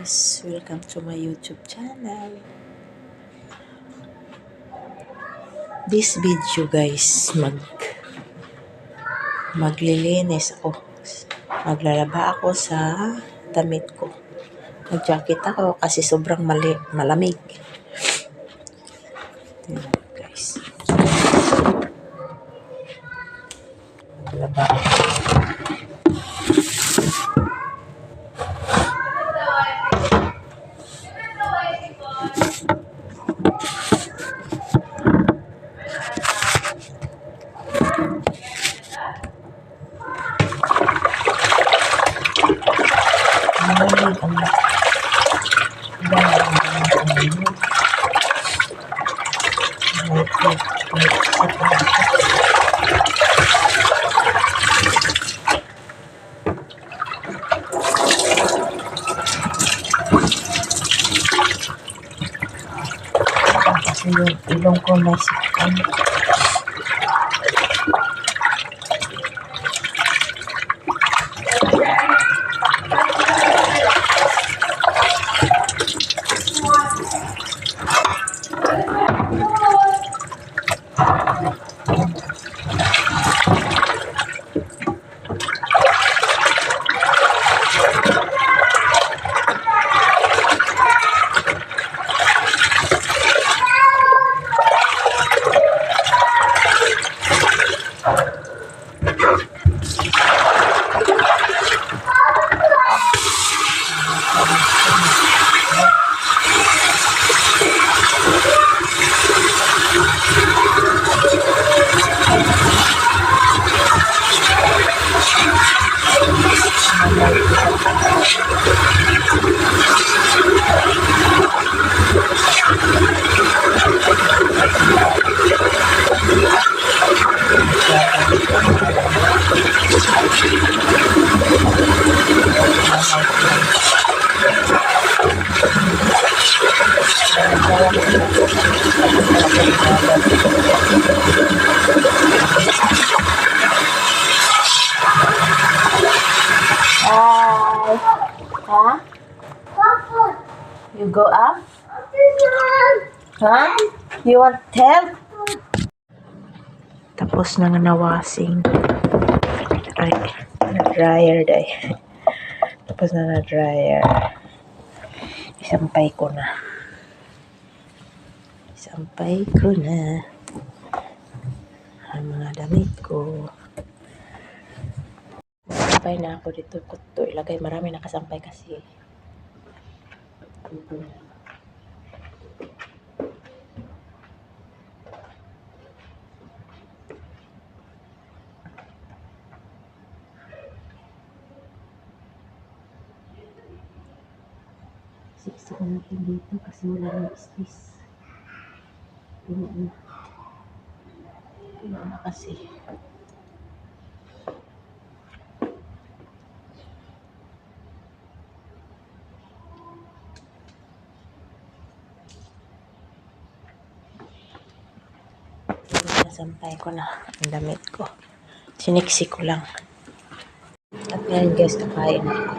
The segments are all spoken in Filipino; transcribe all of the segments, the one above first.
guys, welcome to my YouTube channel. This video guys, mag maglilinis ako. Maglalaba ako sa damit ko. Nag-jacket ako kasi sobrang mali malamig. Tingnan guys. Maglaba ako. Ang kasi yung ilong ko may sakit. Hi. Huh? You go up? Huh? You want help? Tapos na nga nawasing. Ay, na-dryer day. Tapos na na-dryer. Isampay ko na. Isampay ko na. Ang mga damit ko. Sampay na ako dito. Kuto ilagay. Marami nakasampay kasi. Siksik natin dito kasi wala nang space. Puno na. Puno na kasi. Nasampay ko na ang damit ko. Siniksi ko lang. At ngayon guys, kakain ako.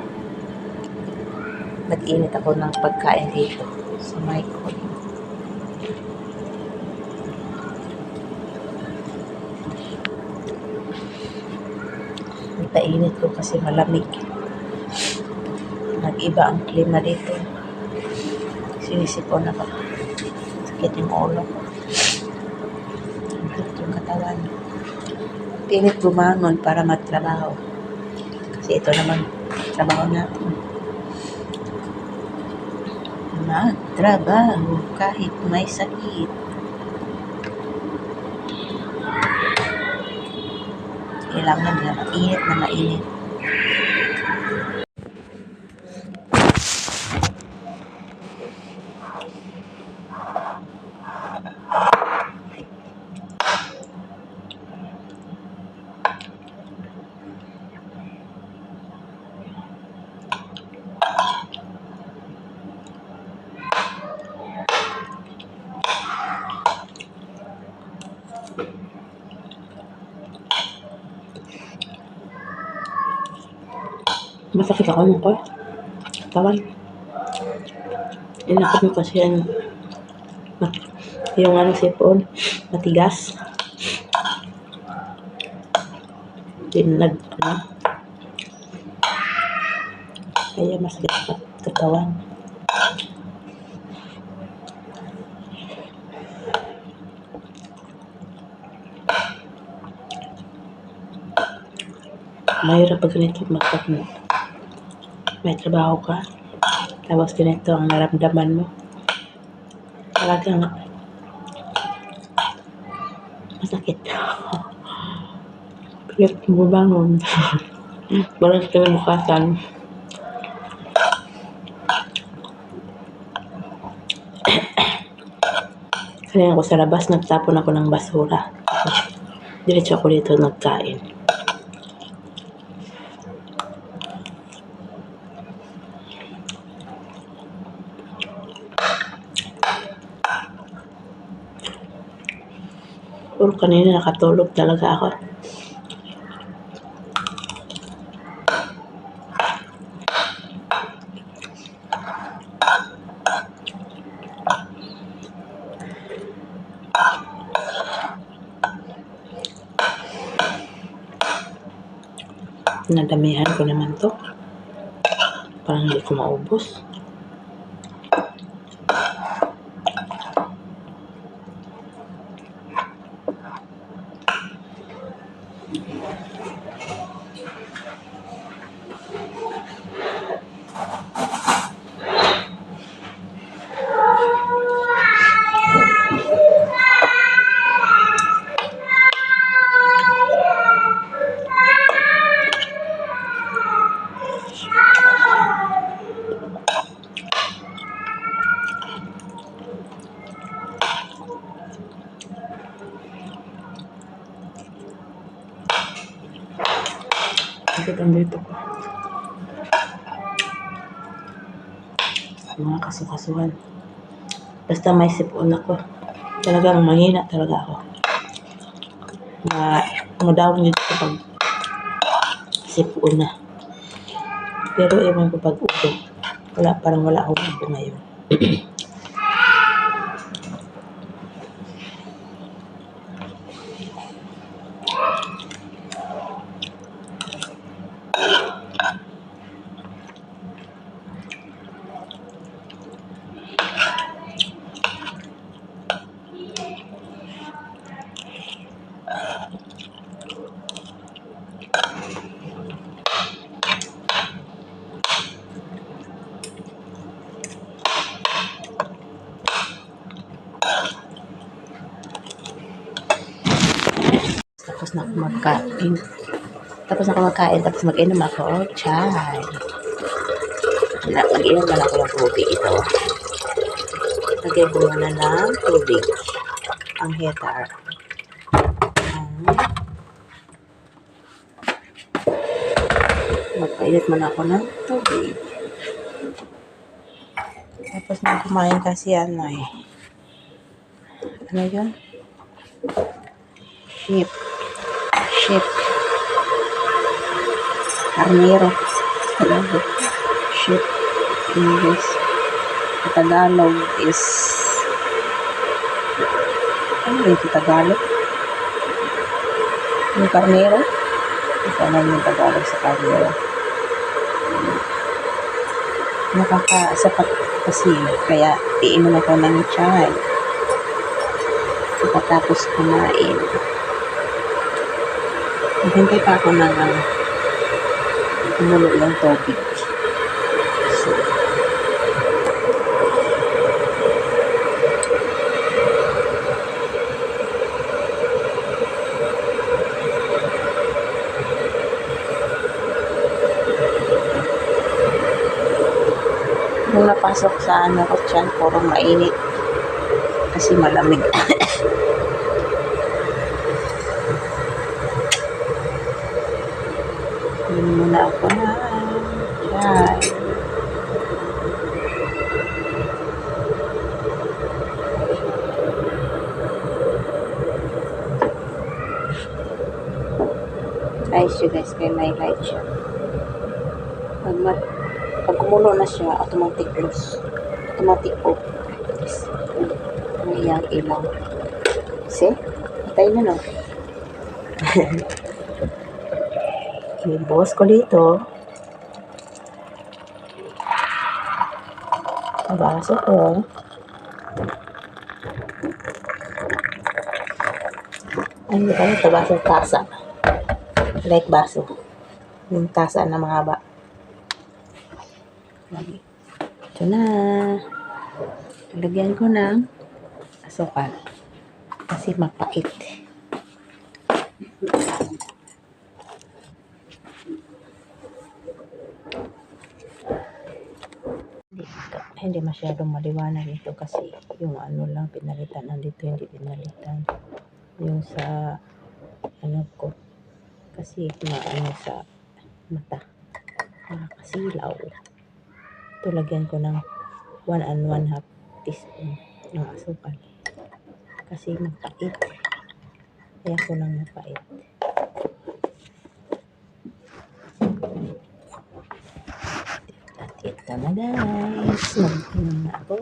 Nag-init ako ng pagkain dito sa microwave. Ipainit ko kasi malamig. Nag-iba ang klima dito. Sinisipon ako. Sakit yung ulo ko. Sakit yung katawan. Pilit bumangon para magtrabaho. Kasi ito naman trabaho natin. Magtrabaho kahit may sakit. Kailangan na mainit na mainit. Masakit ako ng ko. Tawan. Inakot mo kasi mat- Yung ano sipon, matigas. Tinag, ano. Kaya mas kat katawan. Mahirap pag ganito magpag may trabaho ka. Tapos ganito ang naramdaman mo. Talagang masakit. Pilit mo bangon. Walang kinabukasan. Kanina ako sa labas, nagtapon ako ng basura. Diretso ako dito nagkain. Puro kanina nakatulog talaga ako. Nadamihan ko naman to. Parang hindi ko maubos. Bakit ang dito ko? Mga kasukasuhan. Basta may sipon ako. Talagang mahina talaga ako. Ma, madaw nyo dito pag sipon na. Pero ewan ko pag ubo. Wala, parang wala akong ubo ngayon. Tapos na ako magkain. Tapos na ako magkain, tapos mag-inom ako. Oh, chai. Na, mag-inom na ako ng tubig ito. Lagay ko muna ng tubig. Ang. Ang... Magpainit muna ako ng tubig. Tapos na kumain kasi ano eh. Ano yun? Sheep. Sheep. Carnero. Tagalog. Sheep. English. Tagalog is ano ba yung Tagalog? Yung carnero? Ito na yung Tagalog sa carnero. Nakakasapat kasi kaya iinom ako ng chai pagkatapos kumain. Naghintay pa ako ng ano, kumulo yung tubig. So, nung napasok sa ano ko dyan, puro mainit. Kasi malamig. Yun muna ako na. Chai. Ayos siya guys, kaya may light siya. Pag, mat, pag kumulo na siya, automatic close. Automatic off. Ang iyang ilaw. See? Patay na no. Ibuhos ko dito. Baso ko. Ay, hindi pala ito baso tasa. Like baso. Yung tasa na mahaba. Ito na. Lagyan ko ng asukal. Kasi mapait. Hindi, ito- hindi masyadong maliwanag ito kasi yung ano lang pinalitan. Nandito hindi pinalitan. Yung sa ano ko kasi maano sa mata. Nakakasilaw. Ito lagyan ko ng 1 and 1 half teaspoon ng asukal. Kasi mapait. Kaya ko ng mapait ito na guys mag na ako